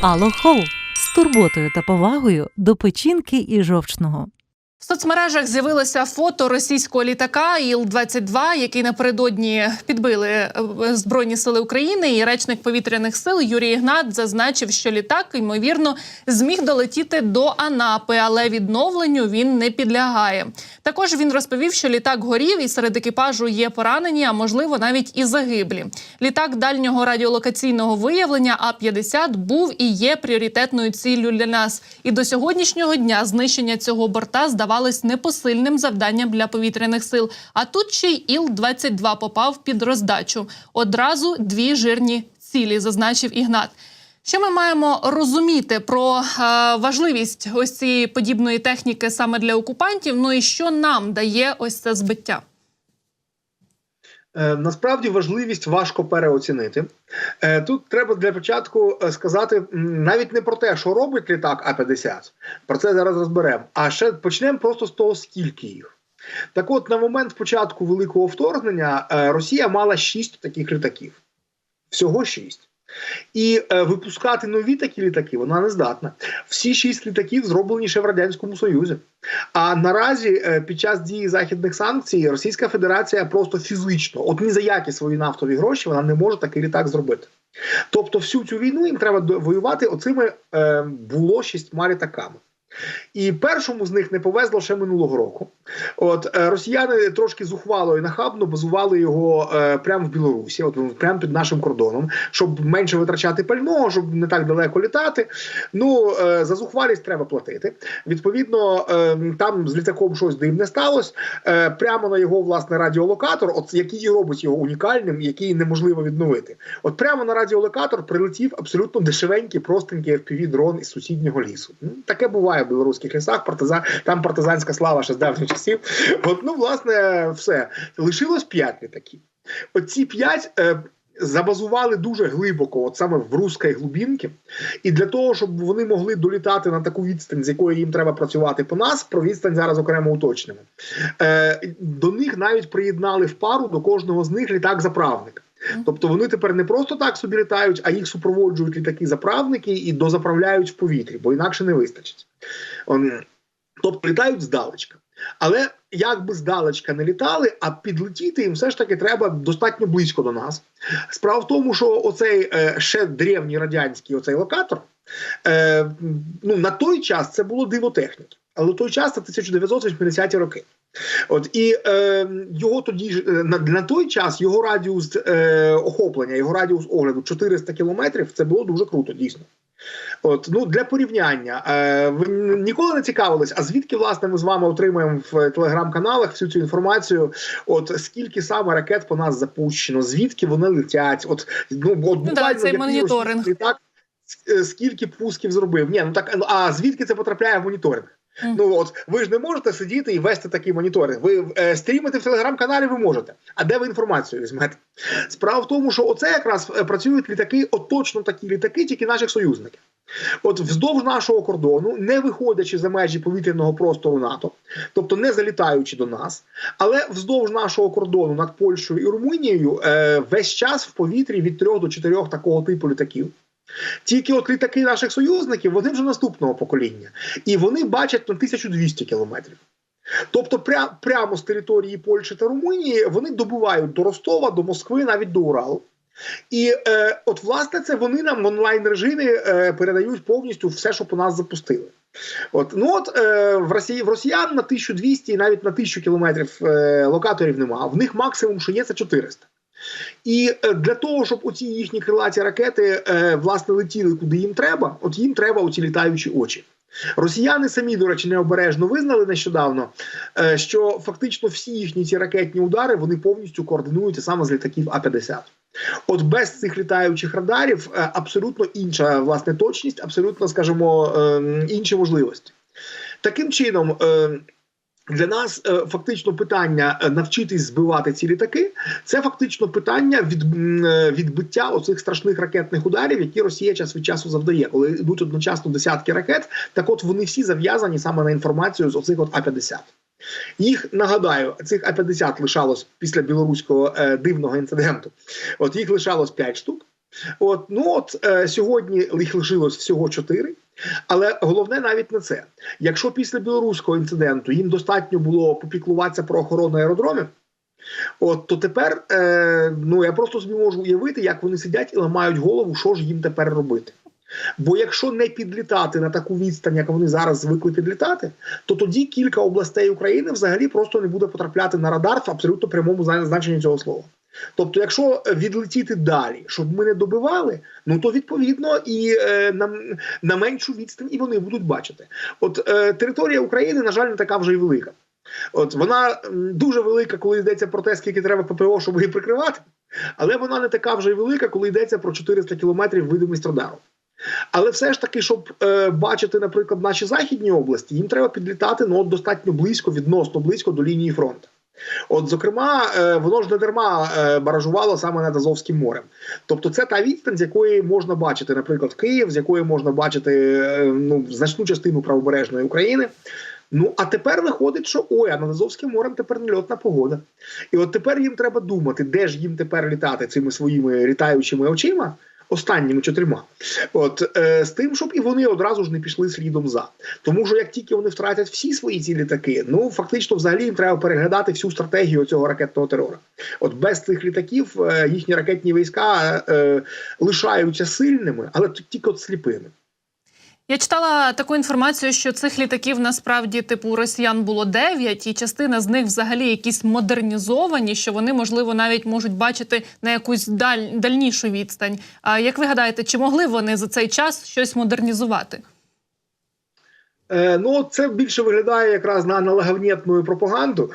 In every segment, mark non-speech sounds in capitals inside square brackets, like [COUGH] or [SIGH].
Алло Хоу з турботою та повагою до печінки і жовчного. В соцмережах з'явилося фото російського літака Іл-22, який напередодні підбили е, збройні сили України. І речник повітряних сил Юрій Ігнат зазначив, що літак ймовірно зміг долетіти до Анапи, але відновленню він не підлягає. Також він розповів, що літак горів, і серед екіпажу є поранені, а можливо навіть і загиблі. Літак дальнього радіолокаційного виявлення А-50 був і є пріоритетною ціллю для нас. І до сьогоднішнього дня знищення цього борта здавалось непосильним завданням для повітряних сил. А тут ще й Іл-22 попав під роздачу. Одразу дві жирні цілі, зазначив Ігнат. Що ми маємо розуміти про е, важливість ось цієї подібної техніки саме для окупантів? Ну і що нам дає ось це збиття? Е, Насправді важливість важко переоцінити. Е, Тут треба для початку е, сказати навіть не про те, що робить літак А-50, про це зараз розберемо. А ще почнемо просто з того, скільки їх. Так от, на момент початку великого вторгнення Росія мала шість таких літаків. Всього шість. І е, випускати нові такі літаки вона не здатна. Всі шість літаків зроблені ще в Радянському Союзі. А наразі е, під час дії західних санкцій Російська Федерація просто фізично, от ні за які свої нафтові гроші, вона не може такий літак зробити. Тобто, всю цю війну їм треба воювати оцими е, було шістьма літаками. І першому з них не повезло ще минулого року. От е, росіяни трошки зухвало і нахабно базували його е, прямо в Білорусі, от ну, прямо під нашим кордоном, щоб менше витрачати пального, щоб не так далеко літати. Ну е, за зухвалість треба платити. Відповідно, е, там з літаком щось дивне сталося. Е, прямо на його власне радіолокатор, от який і робить його унікальним, який неможливо відновити. От прямо на радіолокатор прилетів абсолютно дешевенький, простенький fpv дрон із сусіднього лісу. Ну, таке буває білоруських лісах. Партизан, там партизанська слава ще з давніх часів. От, ну, власне, все. Лишилось п'ять літаків. Оці п'ять. Е, Забазували дуже глибоко, от саме в руській глубінки, і для того, щоб вони могли долітати на таку відстань, з якою їм треба працювати по нас, про відстань зараз окремо уточнимо. Е, до них навіть приєднали в пару до кожного з них літак-заправник. Тобто вони тепер не просто так собі літають, а їх супроводжують літаки-заправники і дозаправляють в повітрі, бо інакше не вистачить. Тобто літають здалечка. Але як би здалечка не літали, а підлетіти їм все ж таки треба достатньо близько до нас. Справа в тому, що оцей е, ще древній радянський оцей локатор, е, ну на той час це було диво техніки. Але той час це 1980-ті роки. От і е, його тоді ж е, на, на той час його радіус е, охоплення, його радіус огляду 400 кілометрів. Це було дуже круто, дійсно. От ну для порівняння, е, ви ніколи не цікавились, а звідки власне ми з вами отримуємо в телеграм-каналах всю цю інформацію? От скільки саме ракет по нас запущено, звідки вони летять? От ну от да, буквально цей моніторинг. літак, е, скільки пусків зробив? Ні, ну так ну, а звідки це потрапляє в моніторинг? Ну от ви ж не можете сидіти і вести такий моніторинг. Ви е, стрімити в телеграм-каналі ви можете. А де ви інформацію візьмете? Справа в тому, що оце якраз е, працюють літаки, от точно такі літаки, тільки наших союзників. От вздовж нашого кордону, не виходячи за межі повітряного простору НАТО, тобто не залітаючи до нас, але вздовж нашого кордону над Польщею і Румунією е, весь час в повітрі від трьох до чотирьох такого типу літаків. Тільки от літаки наших союзників, вони вже наступного покоління, і вони бачать на 1200 кілометрів. Тобто, пря- прямо з території Польщі та Румунії вони добувають до Ростова, до Москви, навіть до Уралу. І е, от, власне, це вони нам в онлайн режимі е, передають повністю все, що по нас запустили. От, ну от е, в Росії в росіян на 1200 і навіть на 1000 кілометрів е, локаторів немає. В них максимум, що є, це 400. І е, для того, щоб оці їхні крилаті ракети е, власне летіли куди їм треба, от їм треба оці літаючі очі. Росіяни самі, до речі, необережно визнали нещодавно, е, що фактично всі їхні ці ракетні удари вони повністю координуються саме з літаків А-50. От без цих літаючих радарів абсолютно інша власне точність, абсолютно, скажімо, е, інші можливості. Таким чином. Для нас е, фактично питання е, навчитись збивати ці літаки це фактично питання від, е, відбиття оцих страшних ракетних ударів, які Росія час від часу завдає, коли йдуть одночасно десятки ракет. Так, от вони всі зав'язані саме на інформацію з оцих от А-50. Їх нагадаю, цих А-50 лишалось після білоруського е, дивного інциденту. От їх лишалось 5 штук. От ну от е, сьогодні їх лишилось всього чотири. Але головне навіть не це. Якщо після білоруського інциденту їм достатньо було попіклуватися про охорону аеродромів, от то тепер е, ну я просто собі можу уявити, як вони сидять і ламають голову, що ж їм тепер робити. Бо якщо не підлітати на таку відстань, як вони зараз звикли підлітати, то тоді кілька областей України взагалі просто не буде потрапляти на радар в абсолютно прямому зна- значенні цього слова. Тобто, якщо відлетіти далі, щоб ми не добивали, ну то відповідно і е, на, на меншу відстань і вони будуть бачити. От е, територія України, на жаль, не така вже й велика. От вона дуже велика, коли йдеться про те, скільки треба ППО, щоб її прикривати, але вона не така вже й велика, коли йдеться про 400 кілометрів видимість радару. Але все ж таки, щоб е, бачити, наприклад, наші західні області, їм треба підлітати ну, достатньо близько, відносно близько до лінії фронту. От, зокрема, е, воно ж не дарма е, баражувало саме над Азовським морем. Тобто, це та відстань, з якої можна бачити, наприклад, Київ, з якої можна бачити е, ну, значну частину правобережної України. Ну а тепер виходить, що ой, а над Азовським морем тепер нельотна погода. І от тепер їм треба думати, де ж їм тепер літати цими своїми літаючими очима. Останніми чотирма, от е, з тим, щоб і вони одразу ж не пішли слідом за. Тому що як тільки вони втратять всі свої ці літаки, ну фактично, взагалі їм треба переглядати всю стратегію цього ракетного терору. От без цих літаків е, їхні ракетні війська е, лишаються сильними, але тільки от сліпими. Я читала таку інформацію, що цих літаків насправді типу росіян було 9, і частина з них взагалі якісь модернізовані, що вони можливо навіть можуть бачити на якусь даль, дальнішу відстань. А як ви гадаєте, чи могли вони за цей час щось модернізувати? Е, ну, це більше виглядає якраз на налагавнєтну пропаганду.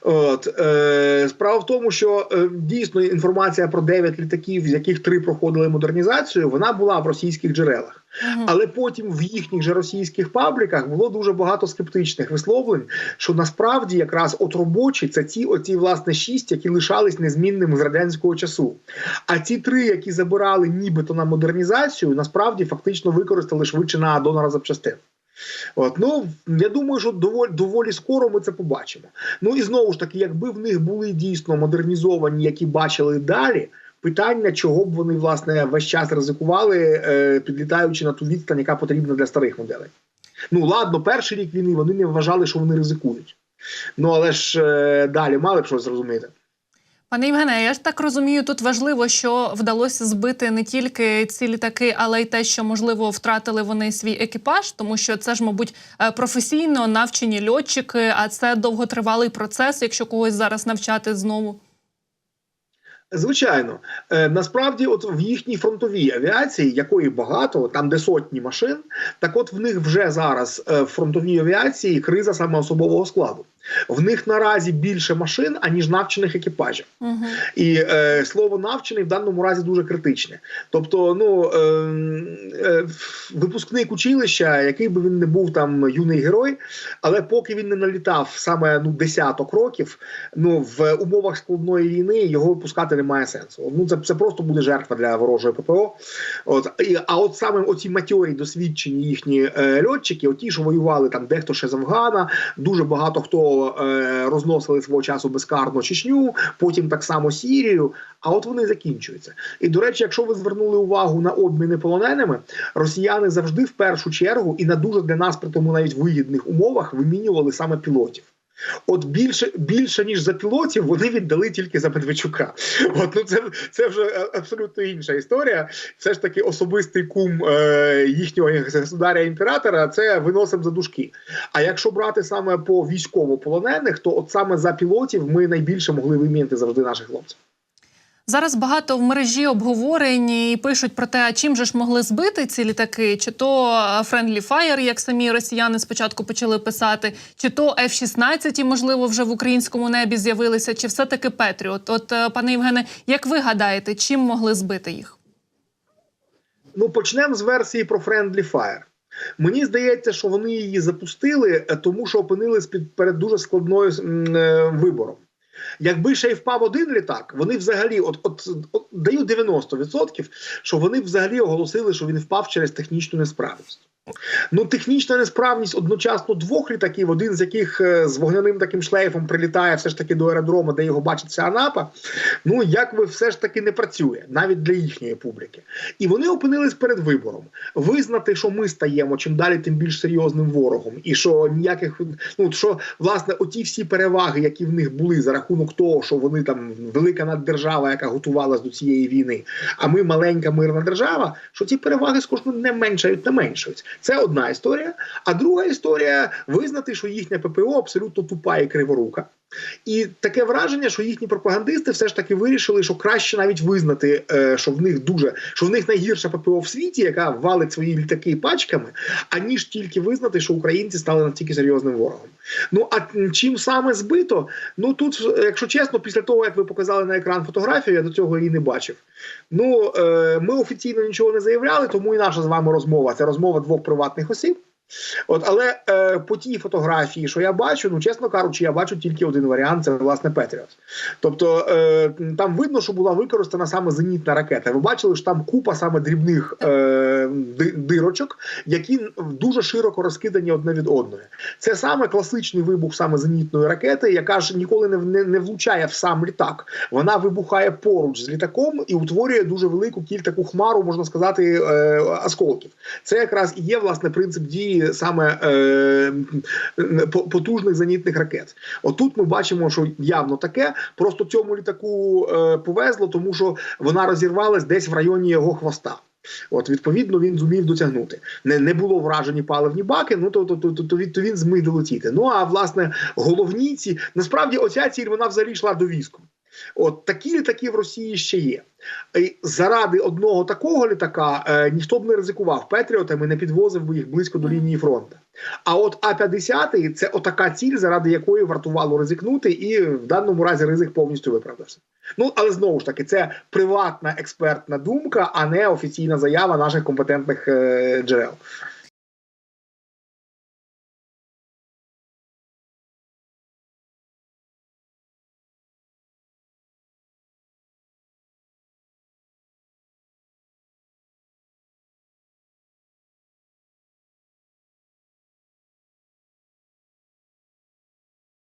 От е, справа в тому, що е, дійсно інформація про 9 літаків, з яких три проходили модернізацію, вона була в російських джерелах. Угу. Але потім в їхніх же російських пабліках було дуже багато скептичних висловлень, що насправді якраз от робочі це ті, оці власне шість, які лишались незмінними з радянського часу. А ті три, які забирали нібито на модернізацію, насправді фактично використали швидше на донора запчастин. От, ну я думаю, що доволі доволі скоро ми це побачимо. Ну і знову ж таки, якби в них були дійсно модернізовані, які бачили далі. Питання, чого б вони власне весь час ризикували, е, підлітаючи на ту відстань, яка потрібна для старих моделей. Ну ладно, перший рік війни вони не вважали, що вони ризикують. Ну але ж е, далі мали б щось зрозуміти. Пане Євгене, я ж так розумію, тут важливо, що вдалося збити не тільки ці літаки, але й те, що можливо втратили вони свій екіпаж, тому що це ж, мабуть, е, професійно навчені льотчики, а це довготривалий процес, якщо когось зараз навчати знову. Звичайно, е, насправді, от в їхній фронтовій авіації, якої багато, там де сотні машин, так от в них вже зараз е, в фронтовій авіації криза саме особового складу. В них наразі більше машин, аніж навчених екіпажів. Угу. І е, слово навчений в даному разі дуже критичне. Тобто, ну е, е, випускник училища, який би він не був там юний герой, але поки він не налітав саме ну десяток років, ну в умовах складної війни його випускати немає сенсу. Ну це, це просто буде жертва для ворожої ППО. От і, а от саме оці матьорі досвідчені їхні е, льотчики, оті, що воювали там дехто ще з Афгана, дуже багато хто е, розносили свого часу безкарно Чечню, потім так само Сірію. А от вони закінчуються. І до речі, якщо ви звернули увагу на обміни полоненими, росіяни завжди в першу чергу і на дуже для нас при тому навіть вигідних умовах вимінювали саме пілотів. От більше більше ніж за пілотів вони віддали тільки за Медведчука. [LAUGHS] От ну це це вже е, абсолютно інша історія. Все ж таки особистий кум е, їхнього государя імператора. Це виносим за дужки. А якщо брати саме по військовополонених, то от саме за пілотів ми найбільше могли вимінити завжди наших хлопців. Зараз багато в мережі обговорень і пишуть про те, а чим же ж могли збити ці літаки, чи то Friendly Fire, як самі росіяни спочатку почали писати, чи то F-16, можливо, вже в українському небі з'явилися, чи все-таки Петріот. От, е, пане Євгене, як ви гадаєте, чим могли збити їх? Ну почнемо з версії про Friendly Fire. Мені здається, що вони її запустили, е, тому що опинились під перед дуже складною е, вибором. Якби ще й впав один літак, вони взагалі, от, от, от даю 90%, що вони взагалі оголосили, що він впав через технічну несправність. Ну, технічна несправність одночасно двох літаків, один з яких е, з вогняним таким шлейфом прилітає все ж таки до аеродрому, де його бачить вся Анапа. Ну як ви все ж таки не працює навіть для їхньої публіки. І вони опинились перед вибором визнати, що ми стаємо чим далі, тим більш серйозним ворогом, і що ніяких ну що власне оті всі переваги, які в них були за рахунок того, що вони там велика наддержава, яка готувалась до цієї війни, а ми маленька мирна держава, що ці переваги з кожним не меншають, не меншають. Це одна історія. А друга історія визнати, що їхня ППО абсолютно тупа і криворука. І таке враження, що їхні пропагандисти все ж таки вирішили, що краще навіть визнати, е, що в них дуже що в них найгірша ППО в світі, яка валить свої літаки пачками, аніж тільки визнати, що українці стали настільки серйозним ворогом. Ну а чим саме збито? Ну тут, якщо чесно, після того як ви показали на екран фотографію, я до цього її не бачив. Ну е, ми офіційно нічого не заявляли, тому і наша з вами розмова це розмова двох приватних осіб. От, але е, по тій фотографії, що я бачу, ну чесно кажучи, я бачу тільки один варіант це власне Петріот. Тобто е, там видно, що була використана саме зенітна ракета. Ви бачили, що там купа саме дрібних е, дирочок, які дуже широко розкидані одне від одної. Це саме класичний вибух саме зенітної ракети, яка ж ніколи не, не, не влучає в сам літак. Вона вибухає поруч з літаком і утворює дуже велику кіль таку хмару, можна сказати, е, осколків. Це якраз і є власне принцип дії саме е, потужних зенітних ракет. Отут ми бачимо, що явно таке. Просто цьому літаку е, повезло, тому що вона розірвалась десь в районі його хвоста. От, відповідно, він зумів дотягнути. Не не було вражені паливні баки, ну то то, то, то, то він зміг долетіти. Ну а власне головні ці насправді оця ціль вона взагалі йшла до війську. От такі літаки в Росії ще є. Заради одного такого літака е, ніхто б не ризикував Петріотами, не підвозив би їх близько до лінії фронту. А от А-50 це отака ціль, заради якої вартувало ризикнути, і в даному разі ризик повністю виправдався. Ну але знову ж таки, це приватна експертна думка, а не офіційна заява наших компетентних е, джерел.